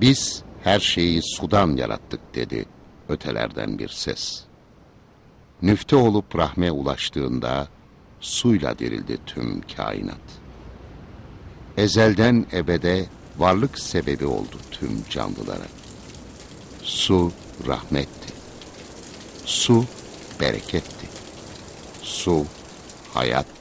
Biz her şeyi sudan yarattık dedi ötelerden bir ses. Nüfte olup rahme ulaştığında suyla dirildi tüm kainat. Ezelden ebede varlık sebebi oldu tüm canlılara. Su rahmetti. Su bereketti. Su hayat.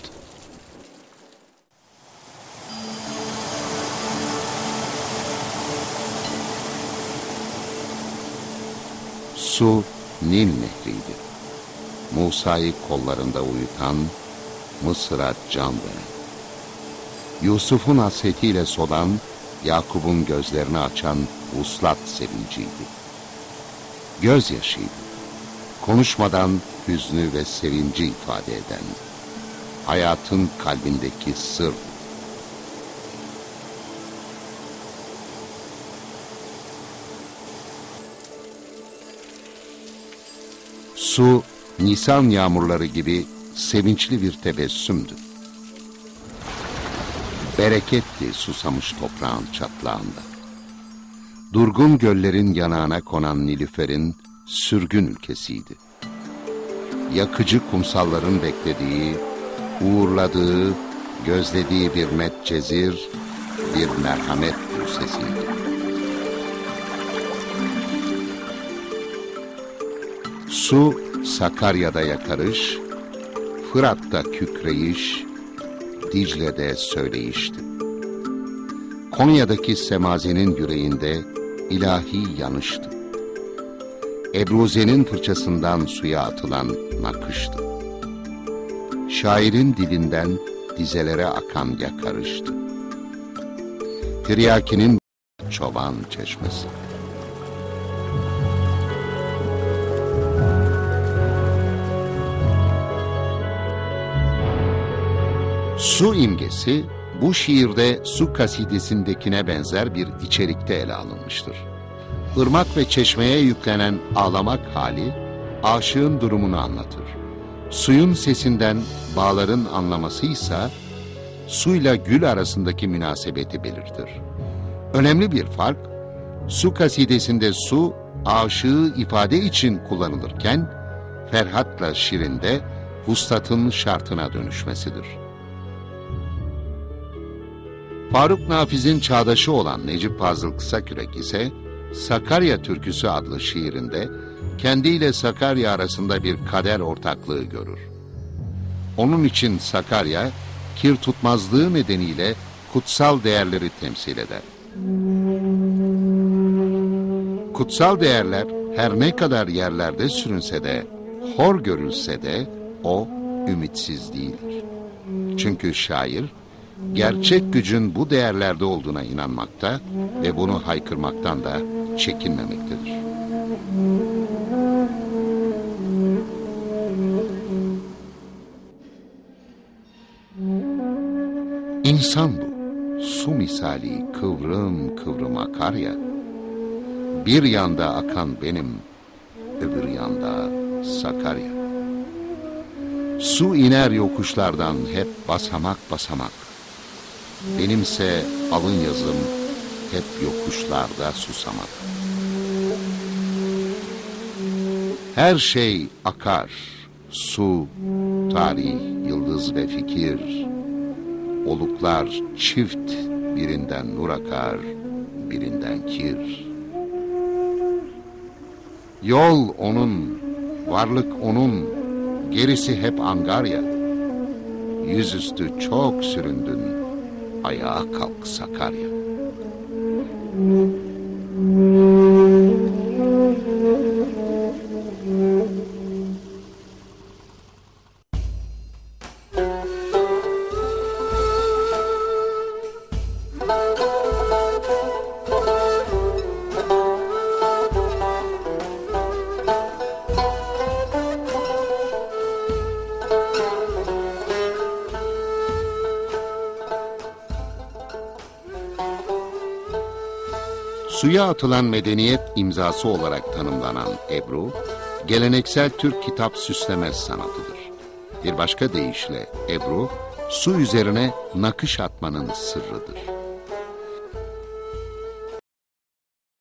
Su Nil nehriydi. Musa'yı kollarında uyutan, Mısır'a can veren. Yusuf'un hasretiyle solan, Yakup'un gözlerini açan uslat sevinciydi. Gözyaşıydı. Konuşmadan hüznü ve sevinci ifade eden, hayatın kalbindeki sır. Su, Nisan yağmurları gibi sevinçli bir tebessümdü. Bereketli susamış toprağın çatlağında. Durgun göllerin yanağına konan Nilüfer'in sürgün ülkesiydi. Yakıcı kumsalların beklediği, uğurladığı, gözlediği bir metcezir, bir merhamet sesiydi. Su Sakarya'da yakarış, Fırat'ta kükreyiş, Dicle'de söyleyişti. Konya'daki semazenin yüreğinde ilahi yanıştı. Ebruze'nin fırçasından suya atılan nakıştı. Şairin dilinden dizelere akan yakarıştı. Tiryakinin çoban çeşmesi. Su imgesi bu şiirde su kasidesindekine benzer bir içerikte ele alınmıştır. Irmak ve çeşmeye yüklenen ağlamak hali aşığın durumunu anlatır. Suyun sesinden bağların anlamasıysa suyla gül arasındaki münasebeti belirtir. Önemli bir fark su kasidesinde su aşığı ifade için kullanılırken Ferhat'la Şirin'de vuslatın şartına dönüşmesidir. Faruk Nafiz'in çağdaşı olan Necip Fazıl Kısakürek ise Sakarya Türküsü adlı şiirinde kendiyle Sakarya arasında bir kader ortaklığı görür. Onun için Sakarya, kir tutmazlığı nedeniyle kutsal değerleri temsil eder. Kutsal değerler her ne kadar yerlerde sürünse de, hor görülse de o ümitsiz değildir. Çünkü şair, gerçek gücün bu değerlerde olduğuna inanmakta ve bunu haykırmaktan da çekinmemektedir. İnsan bu, su misali kıvrım kıvrım akar ya, bir yanda akan benim, öbür yanda Sakarya. Su iner yokuşlardan hep basamak basamak. Benimse alın yazım hep yokuşlarda susamak. Her şey akar, su, tarih, yıldız ve fikir. Oluklar çift, birinden nur akar, birinden kir. Yol onun, varlık onun, gerisi hep angarya. Yüzüstü çok süründün, ayağa kalk Sakarya. Suya atılan medeniyet imzası olarak tanımlanan Ebru, geleneksel Türk kitap süsleme sanatıdır. Bir başka deyişle Ebru, su üzerine nakış atmanın sırrıdır.